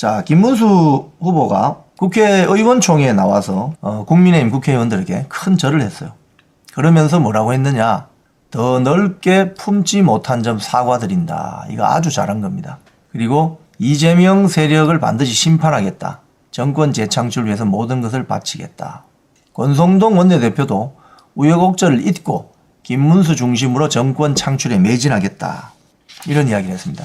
자, 김문수 후보가 국회의원총회에 나와서 어, 국민의힘 국회의원들에게 큰 절을 했어요. 그러면서 뭐라고 했느냐? 더 넓게 품지 못한 점 사과드린다. 이거 아주 잘한 겁니다. 그리고 이재명 세력을 반드시 심판하겠다. 정권 재창출 위해서 모든 것을 바치겠다. 권성동 원내대표도 우여곡절을 잊고 김문수 중심으로 정권 창출에 매진하겠다. 이런 이야기를 했습니다.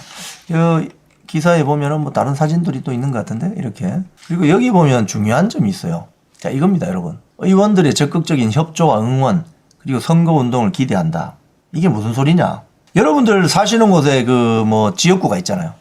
이 기사에 보면은 뭐 다른 사진들이 또 있는 것 같은데 이렇게 그리고 여기 보면 중요한 점이 있어요. 자 이겁니다, 여러분. 의원들의 적극적인 협조와 응원 그리고 선거 운동을 기대한다. 이게 무슨 소리냐? 여러분들 사시는 곳에 그 뭐 지역구가 있잖아요.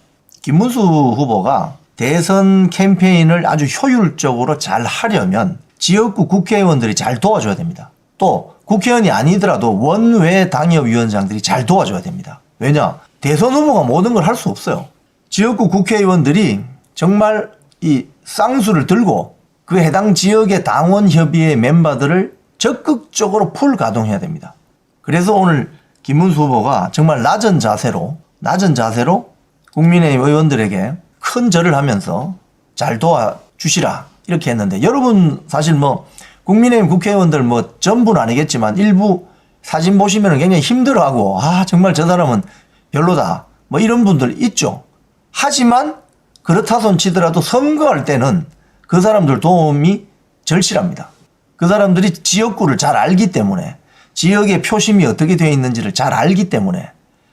김문수 후보가 대선 캠페인을 아주 효율적으로 잘 하려면 지역구 국회의원들이 잘 도와줘야 됩니다. 또 국회의원이 아니더라도 원외 당협위원장들이 잘 도와줘야 됩니다. 왜냐? 대선 후보가 모든 걸 할 수 없어요. 지역구 국회의원들이 정말 이 쌍수를 들고 그 해당 지역의 당원 협의회 멤버들을 적극적으로 풀 가동해야 됩니다. 그래서 오늘 김문수 후보가 정말 낮은 자세로 낮은 자세로 국민의힘 의원들에게 큰 절을 하면서 잘 도와주시라 이렇게 했는데 여러분 사실 뭐 국민의힘 국회의원들 뭐 전부는 아니겠지만 일부 사진 보시면 굉장히 힘들어하고 아 정말 저 사람은 별로다 뭐 이런 분들 있죠. 하지만 그렇다 손 치더라도 선거할 때는 그 사람들 도움이 절실합니다. 그 사람들이 지역구를 잘 알기 때문에 지역의 표심이 어떻게 되어 있는지를 잘 알기 때문에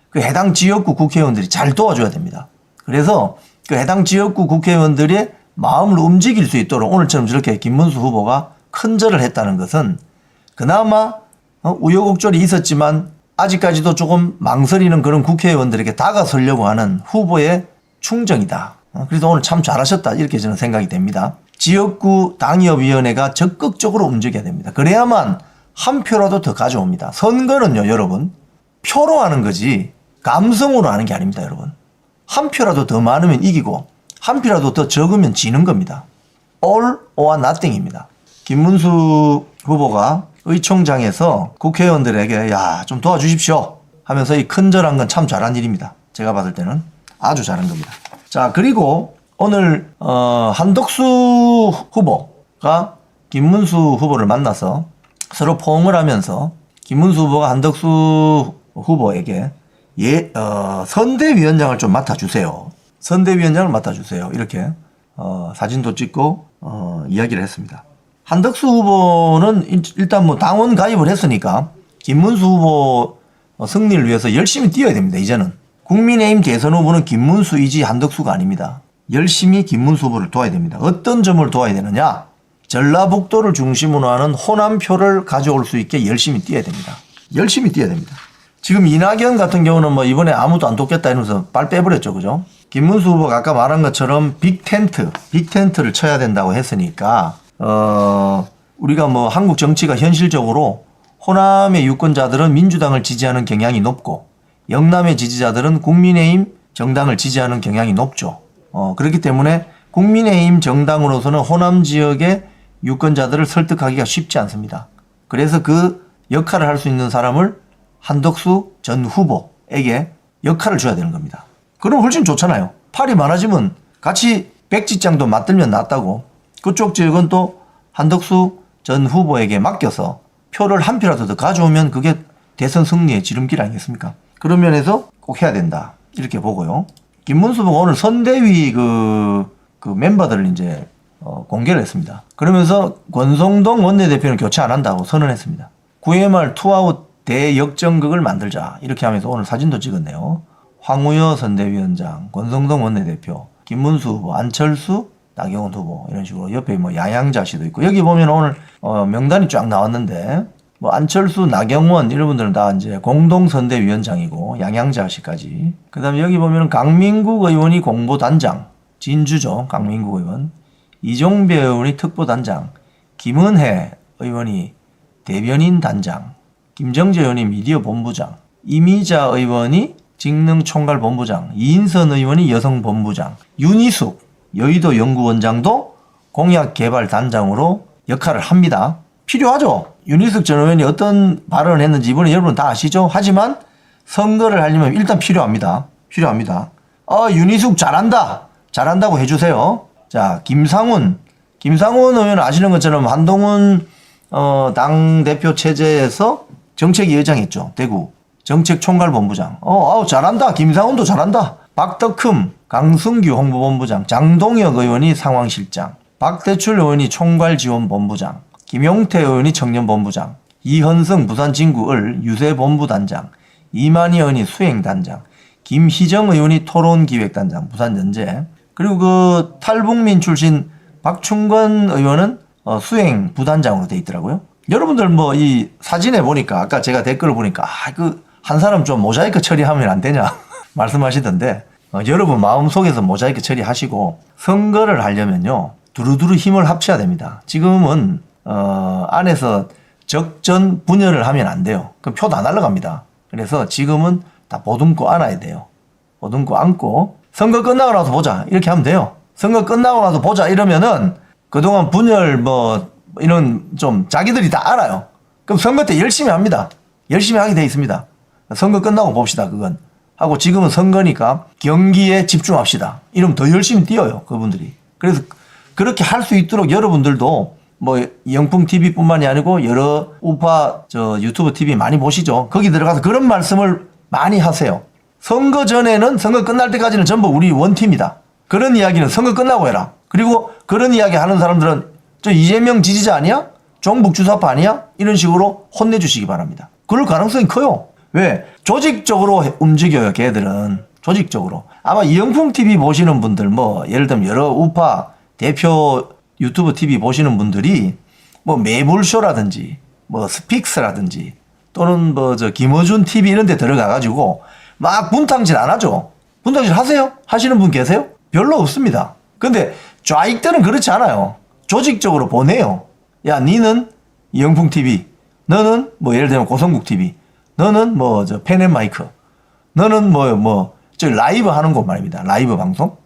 그 해당 지역구 국회의원들이 잘 도와줘야 됩니다. 그래서 그 해당 지역구 국회의원들의 마음을 움직일 수 있도록 오늘처럼 저렇게 김문수 후보가 큰 절을 했다는 것은 그나마 어, 우여곡절이 있었지만 아직까지도 조금 망설이는 그런 국회의원들에게 다가서려고 하는 후보의 충정이다. 어, 그래서 오늘 참 잘하셨다. 이렇게 저는 생각이 됩니다. 지역구 당협위원회가 적극적으로 움직여야 됩니다. 그래야만 한 표라도 더 가져옵니다. 선거는요, 여러분. 표로 하는 거지, 감성으로 하는 게 아닙니다, 여러분. 한 표라도 더 많으면 이기고, 한 표라도 더 적으면 지는 겁니다. all or nothing입니다. 김문수 후보가 의총장에서 국회의원들에게 야, 좀 도와주십시오 하면서 이 큰절한 건 참 잘한 일입니다. 제가 봤을 때는 아주 잘한 겁니다. 자, 그리고 오늘 어, 한덕수 후보가 김문수 후보를 만나서 서로 포옹을 하면서 김문수 후보가 한덕수 후보에게 예, 어, 선대위원장을 좀 맡아주세요. 선대위원장을 맡아주세요. 이렇게 어, 사진도 찍고 어, 이야기를 했습니다. 한덕수 후보는 일- 일단 뭐 당원 가입을 했으니까 김문수 후보 어, 승리를 위해서 열심히 뛰어야 됩니다. 이제는 국민의힘 대선 후보는 김문수이지 한덕수가 아닙니다. 열심히 김문수 후보를 도와야 됩니다. 어떤 점을 도와야 되느냐? 전라북도를 중심으로 하는 호남표를 가져올 수 있게 열심히 뛰어야 됩니다. 열심히 뛰어야 됩니다. 지금 이낙연 같은 경우는 뭐 이번에 아무도 안 돕겠다 이러면서 빨 빼버렸죠. 그죠? 김문수 후보가 아까 말한 것처럼 빅 텐트, 빅 텐트를 쳐야 된다고 했으니까, 어, 우리가 뭐 한국 정치가 현실적으로 호남의 유권자들은 민주당을 지지하는 경향이 높고, 영남의 지지자들은 국민의힘 정당을 지지하는 경향이 높죠. 어, 그렇기 때문에 국민의힘 정당으로서는 호남 지역의 유권자들을 설득하기가 쉽지 않습니다. 그래서 그 역할을 할 수 있는 사람을 한덕수 전 후보에게 역할을 줘야 되는 겁니다. 그럼 훨씬 좋잖아요. 팔이 많아지면 같이 백지장도 맞들면 낫다고 그쪽 지역은 또 한덕수 전 후보에게 맡겨서 표를 한 표라도 더 가져오면 그게 대선 승리의 지름길 아니겠습니까? 그런 면에서 꼭 해야 된다. 이렇게 보고요. 김문수 후보가 오늘 선대위 그, 그 멤버들을 이제 어, 공개를 했습니다. 그러면서 권성동 원내대표는 교체 안 한다고 선언했습니다. 9회 말 투아웃 대역전극을 만들자. 이렇게 하면서 오늘 사진도 찍었네요. 황우여 선대위원장, 권성동 원내대표, 김문수 후보, 안철수, 나경원 후보 이런 식으로 옆에 뭐 양양자 씨도 있고. 여기 보면 오늘 어, 명단이 쫙 나왔는데 뭐 안철수, 나경원 이런 분들은 다 이제 공동 선대위원장이고 양양자 씨까지. 그다음에 여기 보면 강민국 의원이 공보단장 진주죠 강민국 의원. 이종배 의원이 특보단장 김은혜 의원이 대변인 단장 김정재 의원이 미디어 본부장 이미자 의원이 직능총괄본부장 이인선 의원이 여성본부장 윤희숙 여의도 연구원장도 공약개발단장으로 역할을 합니다. 필요하죠. 윤희숙 전 의원이 어떤 발언을 했는지 이번에 여러분 다 아시죠? 하지만 선거를 하려면 일단 필요합니다. 필요합니다. 어, 윤희숙 잘한다. 잘한다고 해주세요. 자, 김상훈. 김상훈 의원 아시는 것처럼 한동훈 어, 당 대표 체제에서 정책위 의장했죠. 대구 정책총괄본부장. 어, 아우 잘한다. 김상훈도 잘한다. 박덕흠, 강승규 홍보본부장, 장동혁 의원이 상황실장, 박대출 의원이 총괄지원본부장, 김용태 의원이 청년본부장, 이현승 부산진구을 유세본부단장, 이만희 의원이 수행단장, 김희정 의원이 토론기획단장, 부산연재, 그리고 그 탈북민 출신 박충건 의원은 어, 수행 부단장으로 돼 있더라고요. 여러분들 뭐 이 사진에 보니까 아까 제가 댓글을 보니까 아, 그 한 사람 좀 모자이크 처리하면 안 되냐 말씀하시던데 어, 여러분 마음속에서 모자이크 처리하시고 선거를 하려면요 두루두루 힘을 합쳐야 됩니다. 지금은 어, 안에서 적전 분열을 하면 안 돼요. 그럼 표 다 날라갑니다. 그래서 지금은 다 보듬고 안아야 돼요. 보듬고 안고 선거 끝나고 나서 보자 이렇게 하면 돼요. 선거 끝나고 나서 보자 이러면은 그동안 분열 뭐 이런 좀 자기들이 다 알아요. 그럼 선거 때 열심히 합니다. 열심히 하게 돼 있습니다. 선거 끝나고 봅시다 그건 하고 지금은 선거니까 경기에 집중합시다. 이러면 더 열심히 뛰어요 그분들이. 그래서 그렇게 할 수 있도록 여러분들도 뭐 영풍 TV뿐만이 아니고 여러 우파 저 유튜브 TV 많이 보시죠. 거기 들어가서 그런 말씀을 많이 하세요. 선거 전에는 선거 끝날 때까지는 전부 우리 원팀이다. 그런 이야기는 선거 끝나고 해라. 그리고 그런 이야기 하는 사람들은 저 이재명 지지자 아니야? 종북 주사파 아니야? 이런 식으로 혼내주시기 바랍니다. 그럴 가능성이 커요. 왜? 조직적으로 움직여요, 걔들은. 조직적으로. 아마 이영풍 TV 보시는 분들, 뭐, 예를 들면 여러 우파 대표 유튜브 TV 보시는 분들이 뭐 매불쇼라든지 뭐 스픽스라든지 또는 뭐 저 김어준 TV 이런 데 들어가 가지고 막 분탕질 안 하죠. 분탕질 하세요? 하시는 분 계세요? 별로 없습니다. 근데 좌익들은 그렇지 않아요. 조직적으로 보내요. 야, 니는 영풍 TV. 너는 뭐 예를 들면 고성국 TV. 너는 뭐 저 펜앤마이크. 너는 뭐 뭐저 라이브 하는 곳 말입니다. 라이브 방송.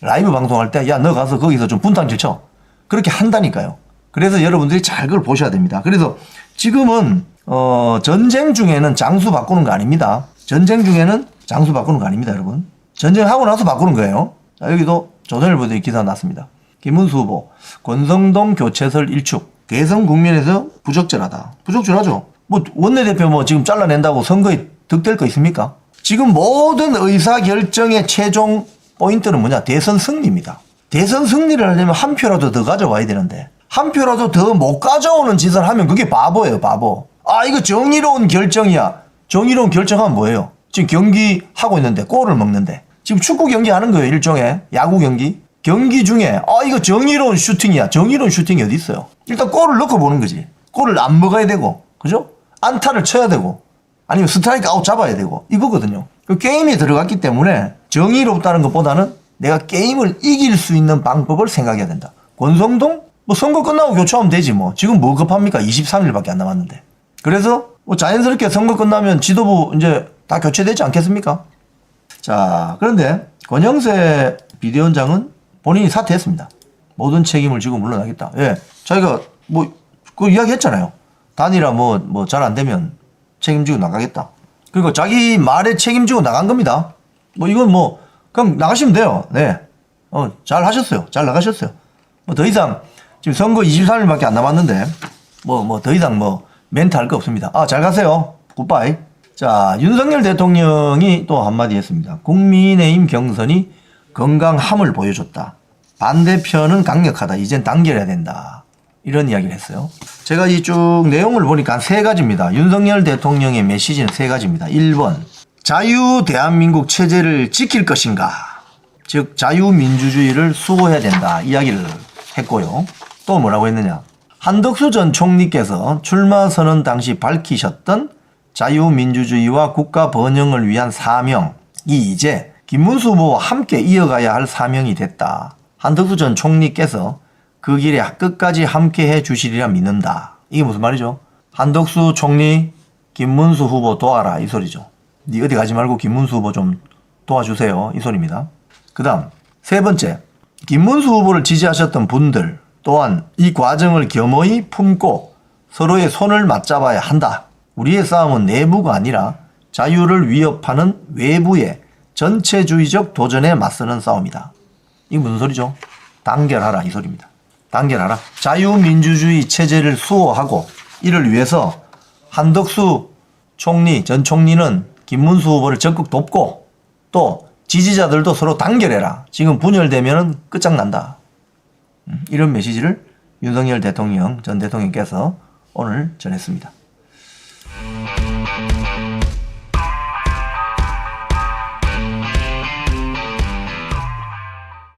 라이브 방송할 때 야 너 가서 거기서 좀 분탕질 쳐. 그렇게 한다니까요. 그래서 여러분들이 잘 그걸 보셔야 됩니다. 그래서 지금은 어 전쟁 중에는 장수 바꾸는 거 아닙니다. 전쟁 중에는 장수 바꾸는 거 아닙니다, 여러분. 전쟁하고 나서 바꾸는 거예요. 자, 여기도 조선일보에 기사 났습니다. 김문수 후보 권성동 교체설 일축 대선 국면에서 부적절하다. 부적절하죠. 뭐 원내대표 뭐 지금 잘라낸다고 선거에 득될 거 있습니까? 지금 모든 의사 결정의 최종 포인트는 뭐냐? 대선 승리입니다. 대선 승리를 하려면 한 표라도 더 가져와야 되는데 한 표라도 더 못 가져오는 짓을 하면 그게 바보예요, 바보. 아 이거 정의로운 결정이야. 정의로운 결정하면 뭐예요? 지금 경기 하고 있는데 골을 먹는데 지금 축구 경기 하는 거예요, 일종의 야구 경기. 경기 중에 아 이거 정의로운 슈팅이야. 정의로운 슈팅이 어디 있어요? 일단 골을 넣고 보는 거지. 골을 안 먹어야 되고, 그죠? 안타를 쳐야 되고, 아니면 스트라이크 아웃 잡아야 되고 이거거든요. 그 게임에 들어갔기 때문에 정의롭다는 것보다는 내가 게임을 이길 수 있는 방법을 생각해야 된다. 권성동 뭐 선거 끝나고 교체하면 되지 뭐. 지금 뭐 급합니까? 23일밖에 안 남았는데. 그래서 뭐 자연스럽게 선거 끝나면 지도부 이제 다 교체되지 않겠습니까? 자, 그런데 권영세 비대위원장은 본인이 사퇴했습니다. 모든 책임을 지고 물러나겠다. 예. 자기가 뭐, 그 이야기 했잖아요. 단일화 뭐, 뭐 잘 안 되면 책임지고 나가겠다. 그리고 자기 말에 책임지고 나간 겁니다. 뭐 이건 뭐, 그럼 나가시면 돼요. 네. 어, 잘 하셨어요. 잘 나가셨어요. 뭐 더 이상, 지금 선거 23일밖에 안 남았는데, 뭐, 뭐 더 이상 뭐 멘트 할 거 없습니다. 아, 잘 가세요. 굿바이. 자, 윤석열 대통령이 또 한마디 했습니다. 국민의힘 경선이 건강함을 보여줬다. 반대편은 강력하다. 이젠 단결해야 된다. 이런 이야기를 했어요. 제가 이 쭉 내용을 보니까 한 세 가지입니다. 윤석열 대통령의 메시지는 세 가지입니다. 1번. 자유 대한민국 체제를 지킬 것인가? 즉, 자유민주주의를 수호해야 된다. 이야기를 했고요. 또 뭐라고 했느냐? 한덕수 전 총리께서 출마 선언 당시 밝히셨던 자유민주주의와 국가 번영을 위한 사명이 이제 김문수 후보와 함께 이어가야 할 사명이 됐다. 한덕수 전 총리께서 그 길에 끝까지 함께 해 주시리라 믿는다. 이게 무슨 말이죠? 한덕수 총리, 김문수 후보 도와라. 이 소리죠. 니 어디 가지 말고 김문수 후보 좀 도와주세요. 이 소리입니다. 그 다음, 세 번째. 김문수 후보를 지지하셨던 분들 또한 이 과정을 겸허히 품고 서로의 손을 맞잡아야 한다. 우리의 싸움은 내부가 아니라 자유를 위협하는 외부의 전체주의적 도전에 맞서는 싸움이다. 이게 무슨 소리죠? 단결하라 이 소리입니다. 단결하라. 자유민주주의 체제를 수호하고 이를 위해서 한덕수 총리 전 총리는 김문수 후보를 적극 돕고 또 지지자들도 서로 단결해라. 지금 분열되면 끝장난다. 음, 이런 메시지를 윤석열 대통령 전 대통령께서 오늘 전했습니다.